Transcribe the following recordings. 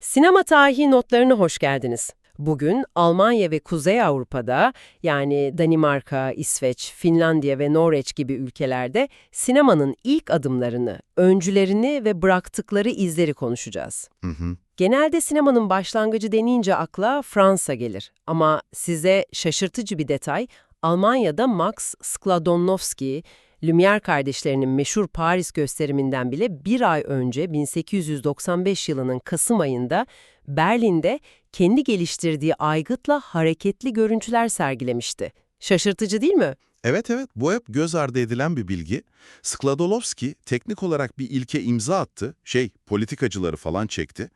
Sinema tarihi notlarına hoş geldiniz. Bugün Almanya ve Kuzey Avrupa'da yani Danimarka, İsveç, Finlandiya ve Norveç gibi ülkelerde sinemanın ilk adımlarını, öncülerini ve bıraktıkları izleri konuşacağız. Hı hı. Genelde sinemanın başlangıcı denince akla Fransa gelir. Ama size şaşırtıcı bir detay, Almanya'da Max Skladonovski, Lumière kardeşlerinin meşhur Paris gösteriminden bile bir ay önce 1895 yılının Kasım ayında Berlin'de kendi geliştirdiği aygıtla hareketli görüntüler sergilemişti. Şaşırtıcı değil mi? Evet evet bu hep göz ardı edilen bir bilgi. Skladolowski teknik olarak bir ilke imza attı, şey politikacıları falan çekti.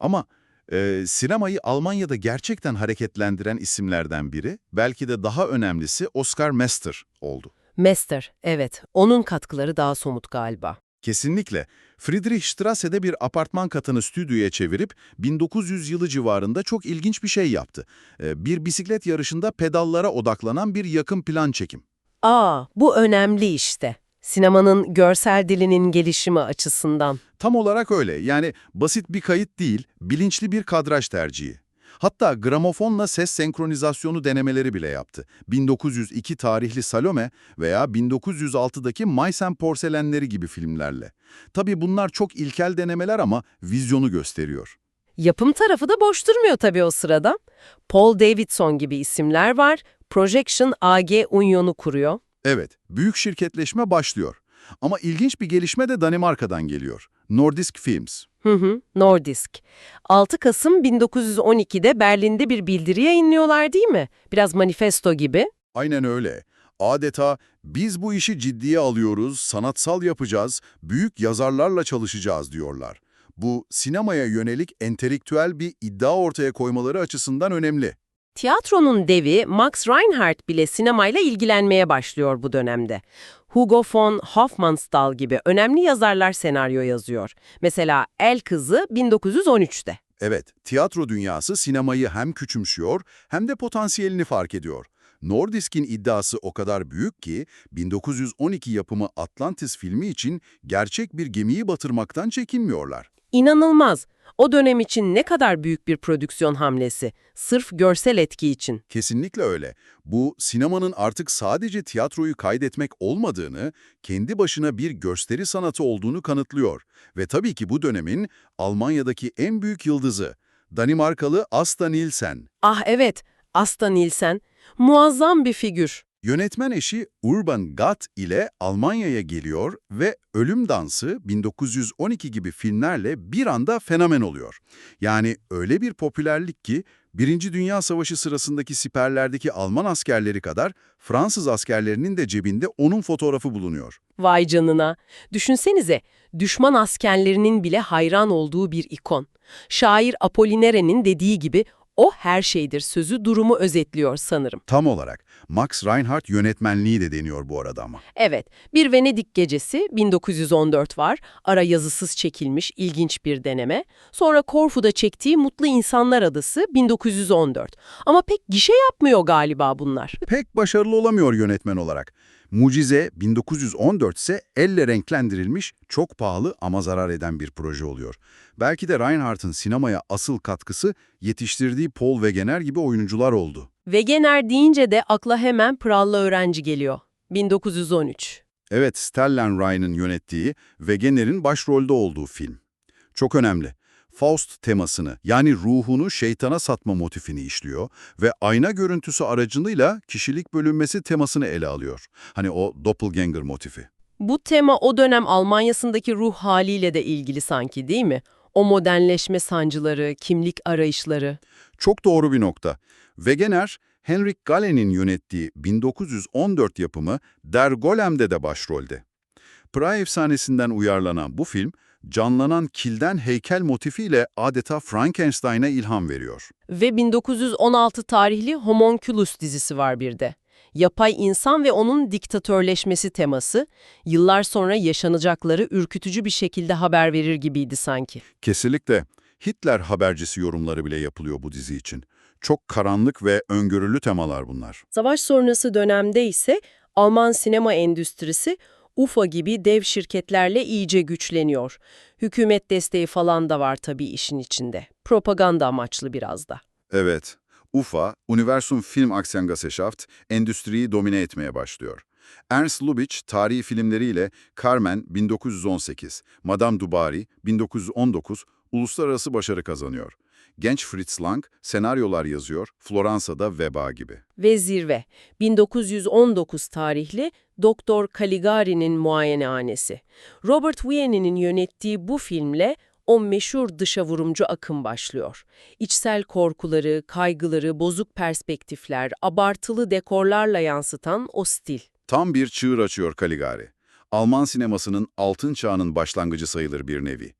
Ama e, sinemayı Almanya'da gerçekten hareketlendiren isimlerden biri, belki de daha önemlisi Oscar Mester oldu. Mester, evet. Onun katkıları daha somut galiba. Kesinlikle. Friedrichstrasse'de bir apartman katını stüdyoya çevirip 1900 yılı civarında çok ilginç bir şey yaptı. E, bir bisiklet yarışında pedallara odaklanan bir yakın plan çekim. Aa, bu önemli işte. Sinemanın görsel dilinin gelişimi açısından. Tam olarak öyle. Yani basit bir kayıt değil, bilinçli bir kadraj tercihi. Hatta gramofonla ses senkronizasyonu denemeleri bile yaptı. 1902 tarihli Salome veya 1906'daki Maysen porselenleri gibi filmlerle. Tabii bunlar çok ilkel denemeler ama vizyonu gösteriyor. Yapım tarafı da boş durmuyor tabii o sırada. Paul Davidson gibi isimler var. Projection AG Union'u kuruyor. Evet, büyük şirketleşme başlıyor. Ama ilginç bir gelişme de Danimarka'dan geliyor. Nordisk Films. Hı hı, Nordisk. 6 Kasım 1912'de Berlin'de bir bildiri yayınlıyorlar değil mi? Biraz manifesto gibi. Aynen öyle. Adeta biz bu işi ciddiye alıyoruz, sanatsal yapacağız, büyük yazarlarla çalışacağız diyorlar. Bu sinemaya yönelik entelektüel bir iddia ortaya koymaları açısından önemli. Tiyatronun devi Max Reinhardt bile sinemayla ilgilenmeye başlıyor bu dönemde. Hugo von Hofmannsthal gibi önemli yazarlar senaryo yazıyor. Mesela El Kızı 1913'te. Evet, tiyatro dünyası sinemayı hem küçümsüyor hem de potansiyelini fark ediyor. Nordisk'in iddiası o kadar büyük ki 1912 yapımı Atlantis filmi için gerçek bir gemiyi batırmaktan çekinmiyorlar. İnanılmaz. O dönem için ne kadar büyük bir prodüksiyon hamlesi. Sırf görsel etki için. Kesinlikle öyle. Bu sinemanın artık sadece tiyatroyu kaydetmek olmadığını, kendi başına bir gösteri sanatı olduğunu kanıtlıyor. Ve tabii ki bu dönemin Almanya'daki en büyük yıldızı, Danimarkalı Asta Nielsen. Ah evet, Asta Nielsen. Muazzam bir figür. Yönetmen eşi Urban Gatt ile Almanya'ya geliyor ve Ölüm Dansı 1912 gibi filmlerle bir anda fenomen oluyor. Yani öyle bir popülerlik ki Birinci Dünya Savaşı sırasındaki siperlerdeki Alman askerleri kadar Fransız askerlerinin de cebinde onun fotoğrafı bulunuyor. Vay canına. Düşünsenize, düşman askerlerinin bile hayran olduğu bir ikon. Şair Apollinare'nin dediği gibi o her şeydir sözü durumu özetliyor sanırım. Tam olarak Max Reinhardt yönetmenliği de deniyor bu arada ama. Evet, bir Venedik gecesi 1914 var. Ara yazısız çekilmiş ilginç bir deneme. Sonra Korfu'da çektiği Mutlu İnsanlar Adası 1914. Ama pek gişe yapmıyor galiba bunlar. Pek başarılı olamıyor yönetmen olarak. Mucize 1914 ise elle renklendirilmiş, çok pahalı ama zarar eden bir proje oluyor. Belki de Reinhardt'ın sinemaya asıl katkısı yetiştirdiği Paul Wegener gibi oyuncular oldu. Wegener deyince de akla hemen Prallı Öğrenci geliyor. 1913. Evet, Stellan Ryan'ın yönettiği Wegener'in başrolde olduğu film. Çok önemli. Faust temasını yani ruhunu şeytana satma motifini işliyor ve ayna görüntüsü aracılığıyla kişilik bölünmesi temasını ele alıyor. Hani o doppelganger motifi. Bu tema o dönem Almanya'sındaki ruh haliyle de ilgili sanki değil mi? O modernleşme sancıları, kimlik arayışları. Çok doğru bir nokta. Wegener, Henrik Gallen'in yönettiği 1914 yapımı Der Golem'de de başrolde. Pra efsanesinden uyarlanan bu film, canlanan kilden heykel motifiyle adeta Frankenstein'a ilham veriyor. Ve 1916 tarihli Homunculus dizisi var bir de. Yapay insan ve onun diktatörleşmesi teması, yıllar sonra yaşanacakları ürkütücü bir şekilde haber verir gibiydi sanki. Kesinlikle Hitler habercisi yorumları bile yapılıyor bu dizi için. Çok karanlık ve öngörülü temalar bunlar. Savaş sonrası dönemde ise Alman sinema endüstrisi UFA gibi dev şirketlerle iyice güçleniyor. Hükümet desteği falan da var tabii işin içinde. Propaganda amaçlı biraz da. Evet, UFA, Universum Filmaktiengesellschaft, endüstriyi domine etmeye başlıyor. Ernst Lubitsch tarihi filmleriyle Carmen 1918, Madame du Barry 1919 uluslararası başarı kazanıyor. Genç Fritz Lang senaryolar yazıyor, Floransa'da Veba gibi. Ve zirve, 1919 tarihli Doktor Caligari'nin muayenehanesi. Robert Wien'in yönettiği bu filmle o meşhur dışa vurumcu akım başlıyor. İçsel korkuları, kaygıları, bozuk perspektifler, abartılı dekorlarla yansıtan o stil. Tam bir çığır açıyor Caligari. Alman sinemasının altın çağının başlangıcı sayılır bir nevi.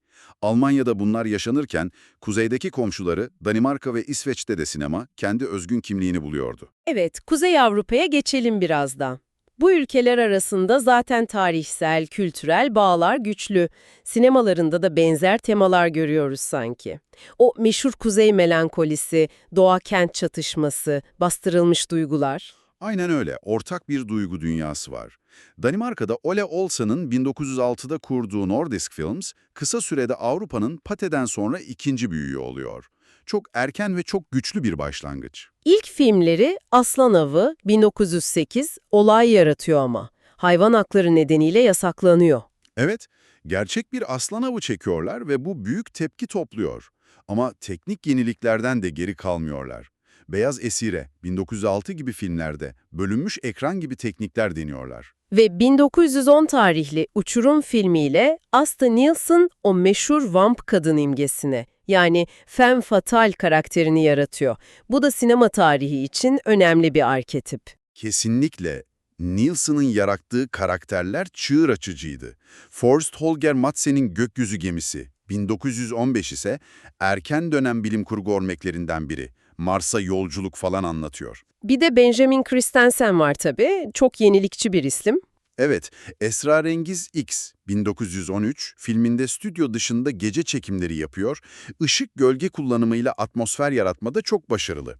Almanya'da bunlar yaşanırken, kuzeydeki komşuları Danimarka ve İsveç'te de sinema kendi özgün kimliğini buluyordu. Evet, Kuzey Avrupa'ya geçelim birazdan. Bu ülkeler arasında zaten tarihsel, kültürel bağlar güçlü. Sinemalarında da benzer temalar görüyoruz sanki. O meşhur kuzey melankolisi, doğa-kent çatışması, bastırılmış duygular. Aynen öyle, ortak bir duygu dünyası var. Danimarka'da Ole Olsen'ın 1906'da kurduğu Nordisk Films, kısa sürede Avrupa'nın Pate'den sonra ikinci büyüğü oluyor. Çok erken ve çok güçlü bir başlangıç. İlk filmleri Aslan Avı 1908 olay yaratıyor ama. Hayvan hakları nedeniyle yasaklanıyor. Evet, gerçek bir aslan avı çekiyorlar ve bu büyük tepki topluyor. Ama teknik yeniliklerden de geri kalmıyorlar. Beyaz Esire, 1906 gibi filmlerde bölünmüş ekran gibi teknikler deniyorlar. Ve 1910 tarihli Uçurum filmiyle Asta Nielsen o meşhur vamp kadın imgesini yani femme fatale karakterini yaratıyor. Bu da sinema tarihi için önemli bir arketip. Kesinlikle Nielsen'ın yarattığı karakterler çığır açıcıydı. Forrest Holger Madsen'in Gökyüzü Gemisi, 1915 ise erken dönem bilim kurgu örneklerinden biri. Mars'a yolculuk falan anlatıyor. Bir de Benjamin Christensen var tabii. Çok yenilikçi bir isim. Evet, Esrarengiz X 1913 filminde stüdyo dışında gece çekimleri yapıyor, ışık gölge kullanımıyla atmosfer yaratmada çok başarılı.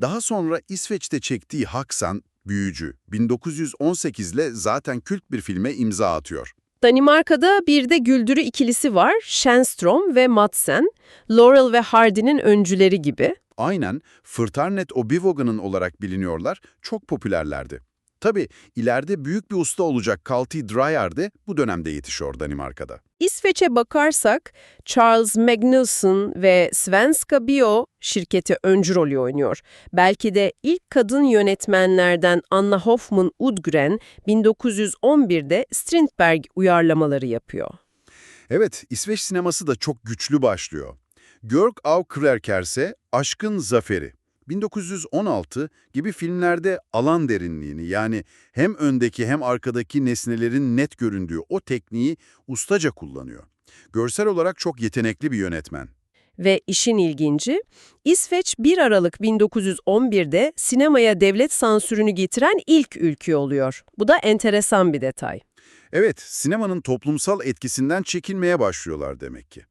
Daha sonra İsveç'te çektiği Haksan, Büyücü 1918 ile zaten kült bir filme imza atıyor. Danimarka'da bir de güldürü ikilisi var. Schenström ve Madsen. Laurel ve Hardy'nin öncüleri gibi. Aynen Fırtarnet Obivogan'ın olarak biliniyorlar, çok popülerlerdi. Tabii ileride büyük bir usta olacak Kalti Dreyer de bu dönemde yetişiyor Danimarka'da. İsveç'e bakarsak Charles Magnusson ve Svenska Bio şirketi öncü rolü oynuyor. Belki de ilk kadın yönetmenlerden Anna Hoffman Udgren 1911'de Strindberg uyarlamaları yapıyor. Evet, İsveç sineması da çok güçlü başlıyor. Görg av Krerkerse Aşkın Zaferi 1916 gibi filmlerde alan derinliğini yani hem öndeki hem arkadaki nesnelerin net göründüğü o tekniği ustaca kullanıyor. Görsel olarak çok yetenekli bir yönetmen. Ve işin ilginci, İsveç 1 Aralık 1911'de sinemaya devlet sansürünü getiren ilk ülke oluyor. Bu da enteresan bir detay. Evet, sinemanın toplumsal etkisinden çekinmeye başlıyorlar demek ki.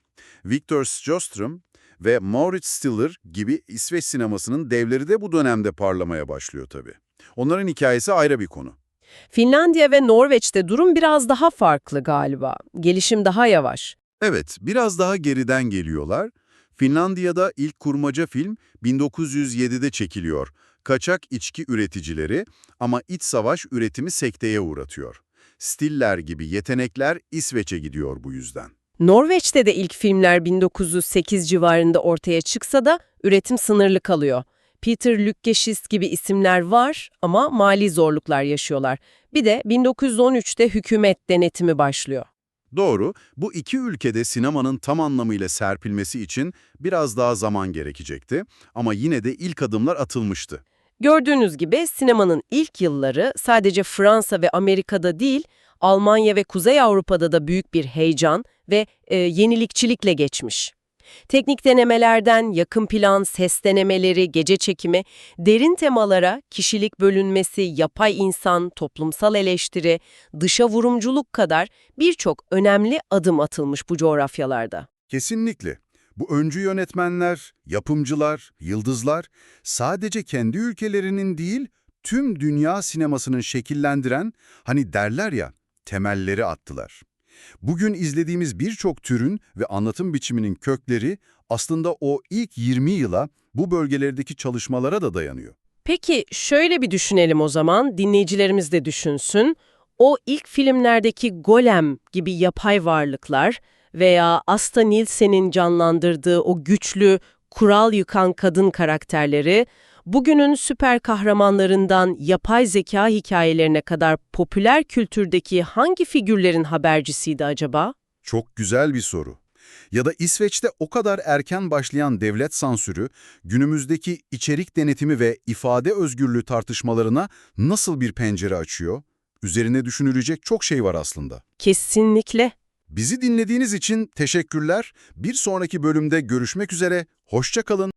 Victor Sjöström ve Maurits Stiller gibi İsveç sinemasının devleri de bu dönemde parlamaya başlıyor tabii. Onların hikayesi ayrı bir konu. Finlandiya ve Norveç'te durum biraz daha farklı galiba. Gelişim daha yavaş. Evet, biraz daha geriden geliyorlar. Finlandiya'da ilk kurmaca film 1907'de çekiliyor. Kaçak içki üreticileri ama iç savaş üretimi sekteye uğratıyor. Stiller gibi yetenekler İsveç'e gidiyor bu yüzden. Norveç'te de ilk filmler 1908 civarında ortaya çıksa da üretim sınırlı kalıyor. Peter Lükkeşist gibi isimler var ama mali zorluklar yaşıyorlar. Bir de 1913'te hükümet denetimi başlıyor. Doğru, bu iki ülkede sinemanın tam anlamıyla serpilmesi için biraz daha zaman gerekecekti ama yine de ilk adımlar atılmıştı. Gördüğünüz gibi sinemanın ilk yılları sadece Fransa ve Amerika'da değil, Almanya ve Kuzey Avrupa'da da büyük bir heyecan ve e, yenilikçilikle geçmiş. Teknik denemelerden yakın plan, ses denemeleri, gece çekimi, derin temalara kişilik bölünmesi, yapay insan, toplumsal eleştiri, dışa vurumculuk kadar birçok önemli adım atılmış bu coğrafyalarda. Kesinlikle. Bu öncü yönetmenler, yapımcılar, yıldızlar sadece kendi ülkelerinin değil, tüm dünya sinemasının şekillendiren, hani derler ya, temelleri attılar. Bugün izlediğimiz birçok türün ve anlatım biçiminin kökleri aslında o ilk 20 yıla bu bölgelerdeki çalışmalara da dayanıyor. Peki şöyle bir düşünelim o zaman, dinleyicilerimiz de düşünsün. O ilk filmlerdeki golem gibi yapay varlıklar veya Asta Nielsen'in canlandırdığı o güçlü, kural yıkan kadın karakterleri, bugünün süper kahramanlarından yapay zeka hikayelerine kadar popüler kültürdeki hangi figürlerin habercisiydi acaba? Çok güzel bir soru. Ya da İsveç'te o kadar erken başlayan devlet sansürü, günümüzdeki içerik denetimi ve ifade özgürlüğü tartışmalarına nasıl bir pencere açıyor? Üzerine düşünülecek çok şey var aslında. Kesinlikle. Bizi dinlediğiniz için teşekkürler. Bir sonraki bölümde görüşmek üzere. Hoşça kalın.